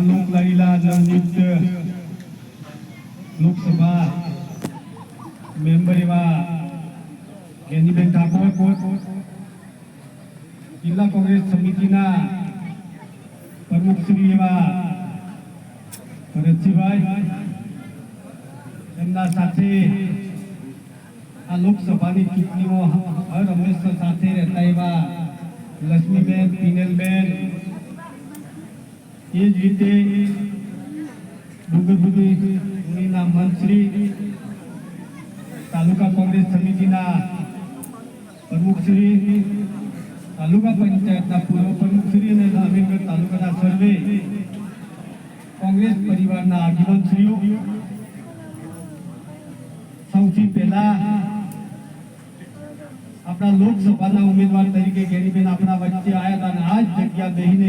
આપણા લોકલાઈલા નવનિયુક્ત લોકસભા મેમ્બર એવા ગેનીબેન ઠાકોર, જિલ્લા કોંગ્રેસ સમિતિના પ્રમુખ શ્રી એવા ભરતજીભાઈ એમના સાથે આ લોકસભાની ચૂંટણીમાં હર હંમેશા સાથે રહેતા એવા લક્ષ્મીબેન, પિનલબેન એ જ રીતે ડુંગરપુરીના મંત્રી તાલુકા કોંગ્રેસ સમિતિના પ્રમુખશ્રી તાલુકા પંચાયતના પૂર્વ પ્રમુખશ્રી અને અમીરગઢ તાલુકાના સર્વે કોંગ્રેસ પરિવારના આગેવાનશ્રીઓ સૌથી પહેલા આપણા લોકસભાના ઉમેદવાર તરીકે ગેરીબેન આપણા વચ્ચે આવ્યા હતા અને આ જ જગ્યા બેહીને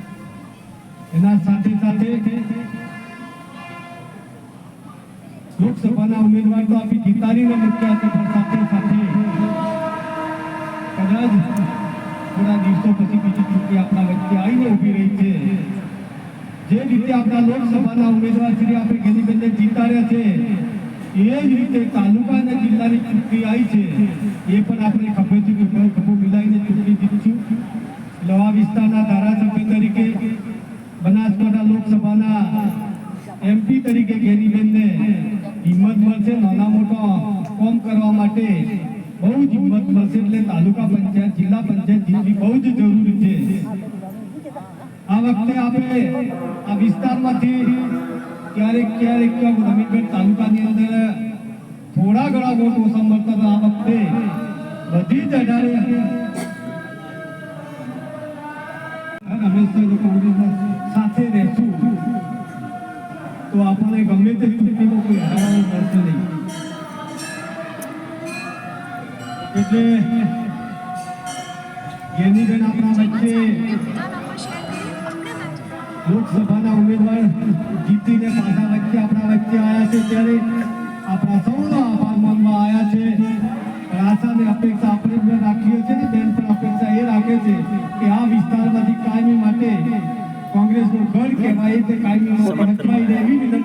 એના સાથે સાથે લોકસભાના ઉમેદવાર તો આપી જીતાડીને મૂક્યા છે પણ સાથે સાથે કદાચ થોડા દિવસો પછી બીજી ચૂંટણી આપણા વચ્ચે આવીને ઊભી રહી છે. જે રીતે આપણા લોકસભાના ઉમેદવાર શ્રી આપણે ગેનીબેનને જીતાડ્યા છે, એ જ રીતે તાલુકા અને જિલ્લાની ચૂંટણી આવી છે. એ પણ આપણે ખભેથી કે ખભો મિલાવીને ચૂંટણી જીતશું. લવા વિસ્તારના ધારાસભ્ય એમપી તરીકે ગેનીબેનને હિંમત મળશે નાના મોટા કોમ કરવા માટે બહુ જ હિંમત મળશે એટલે તાલુકા પંચાયત જિલ્લા પંચાયત જીતવી બહુ જ જરૂરી છે આ વખતે આપણે આ વિસ્તારમાંથી ક્યારેક ક્યારેક રમીગઢ તાલુકાની અંદર થોડા ઘણા વોટ ઓછા મળતા હતા આ વખતે બધી જ અઢારે હંમેશા જો તો આપણને ગમે તે ચૂંટણીમાં કોઈ હરાવવાનું મળશે નહીં. એટલે ગેનીબેન આપણા વચ્ચે લોકસભાના ઉમેદવાર જીતીને પાછા વચ્ચે આપણા વચ્ચે આવ્યા છે. ત્યારે આપણા સૌનો Maya, the kind of Maya,